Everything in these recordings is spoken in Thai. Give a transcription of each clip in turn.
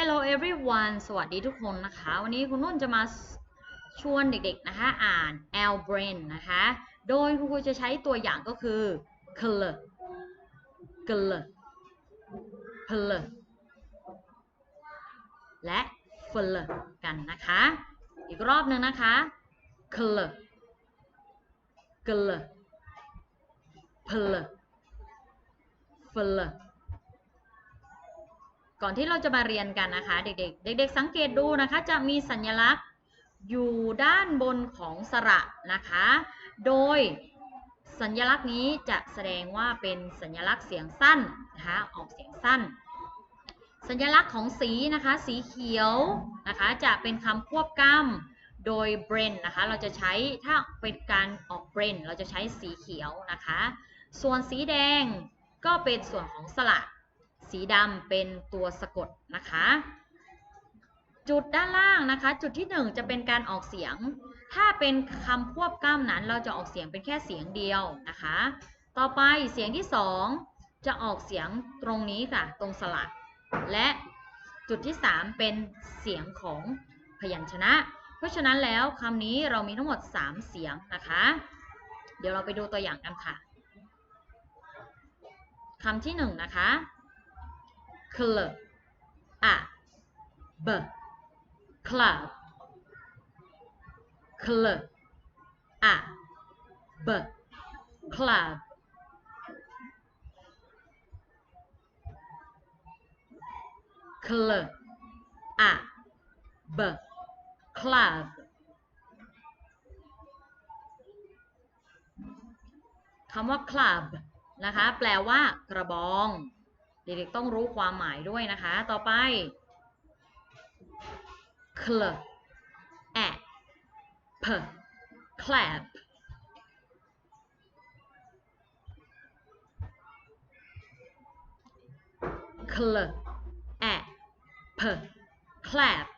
Hello everyone สวัสดีทุกคนนะคะ วันนี้คุณนุ่นจะมาชวนเด็กๆนะคะอ่าน L brain นะคะ โดยคุณครูจะใช้ตัวอย่างก็คือ color color color และ color กันนะคะ อีกรอบหนึ่งนะคะ color color color color ก่อนที่เราจะมาเรียนกันนะคะ เด็กๆ เด็ก ๆ สังเกตดูนะคะ จะมีสัญลักษณ์อยู่ด้านบนของสระนะคะ โดยสัญลักษณ์นี้จะแสดงว่าเป็นสัญลักษณ์เสียงสั้นนะคะออกเสียงสั้น สัญลักษณ์ของสีนะคะ สีเขียวนะคะจะเป็นคำควบกล้ำโดย brain นะคะ เราจะใช้ถ้าเป็นการออก brain เราจะใช้สีเขียวนะคะ ส่วนสีแดงก็เป็นส่วนของสระ สีดำเป็นตัวสะกดนะคะ จุดด้านล่างนะคะ จุดที่ 1 จะเป็นการออกเสียง ถ้าเป็นคำควบกล้ำนั้น เราจะออกเสียงเป็นแค่เสียงเดียวนะคะ ต่อไปเสียงที่ 2 จะออกเสียงตรงนี้ค่ะ ตรงสระและจุดที่ 3 เป็นเสียงของพยัญชนะ เพราะฉะนั้นแล้วคำนี้เรามีทั้งหมด 3 เสียงนะคะ เดี๋ยวเราไปดูตัวอย่างกันค่ะคำที่ 1 นะคะ club a b club club a b club club a b club คำว่า club นะคะ แปลว่ากระบอง เด็กๆต้องรู้ความหมายด้วยนะคะ ต่อไป clap clap clap clap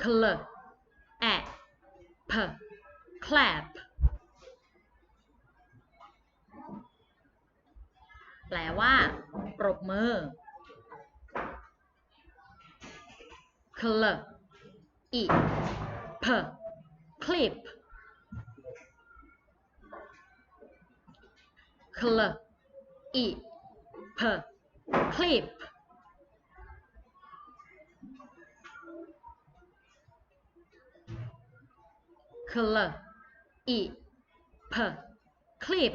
คล a p clap แปลว่า ปรบมือ cl i p clip cl i p clip คล อีพคลิป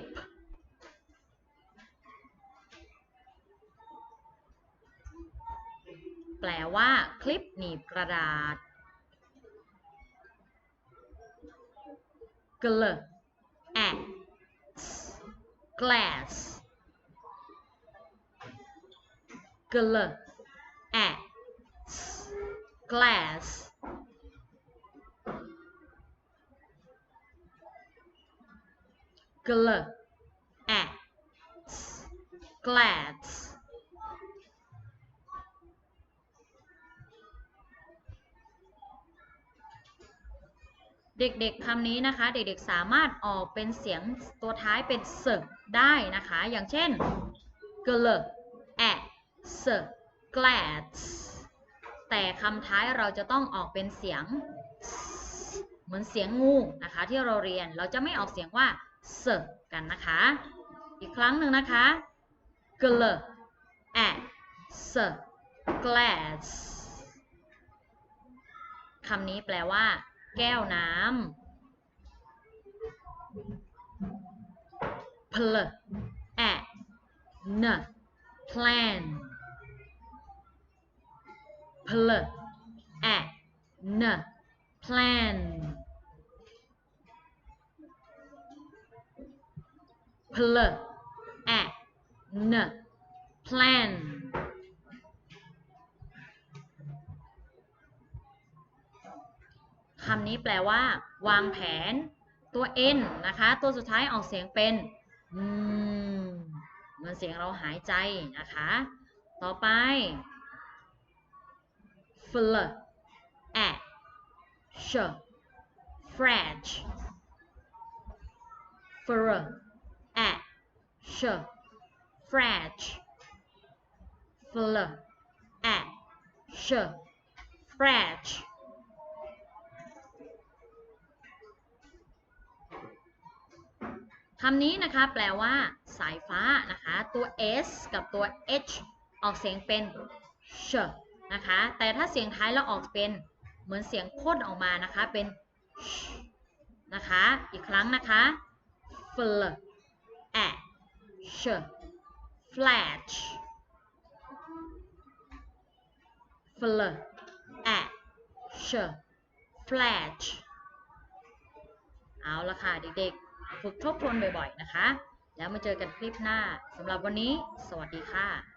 แปลว่า คลิปหนีบกระดาษกลแอ glass กลแอ glass gl a glad เด็กๆคำนี้นะคะ เด็กๆสามารถออกเป็นเสียงตัวท้ายเป็นเสได้นะคะ อย่างเช่น gl a s glad แต่คำท้ายเราจะต้องออกเป็นเสียง เหมือนเสียงงูนะคะ ที่เราเรียนเราจะไม่ออกเสียงว่า เสกันนะคะ อีกครั้งหนึ่งนะคะ gl a s glass คำนี้แปลว่า แก้วน้ำ pl a n plan pl a n plan pl a n plan คำนี้แปลว่า วางแผนตัว n นะคะ ตัวสุดท้ายออกเสียงเป็นมเหมือนเสียงเราหายใจนะคะ ต่อไป fl a sh fresh fr a flash fl A sh flash คำนี้นะคะแปลว่าสายฟ้านะคะตัว s กับตัว h ออกเสียงเป็น sh นะคะแต่ถ้าเสียงท้ายเราออกเป็นเหมือนเสียงพ่นออกมานะคะเป็น sh นะคะอีกครั้งนะคะ fl a sh flash fl a sh flash เอาละค่ะเด็กๆ ฝึกทบทวนบ่อยๆ นะคะ แล้วมาเจอกันคลิปหน้าสำหรับวันนี้ สวัสดีค่ะ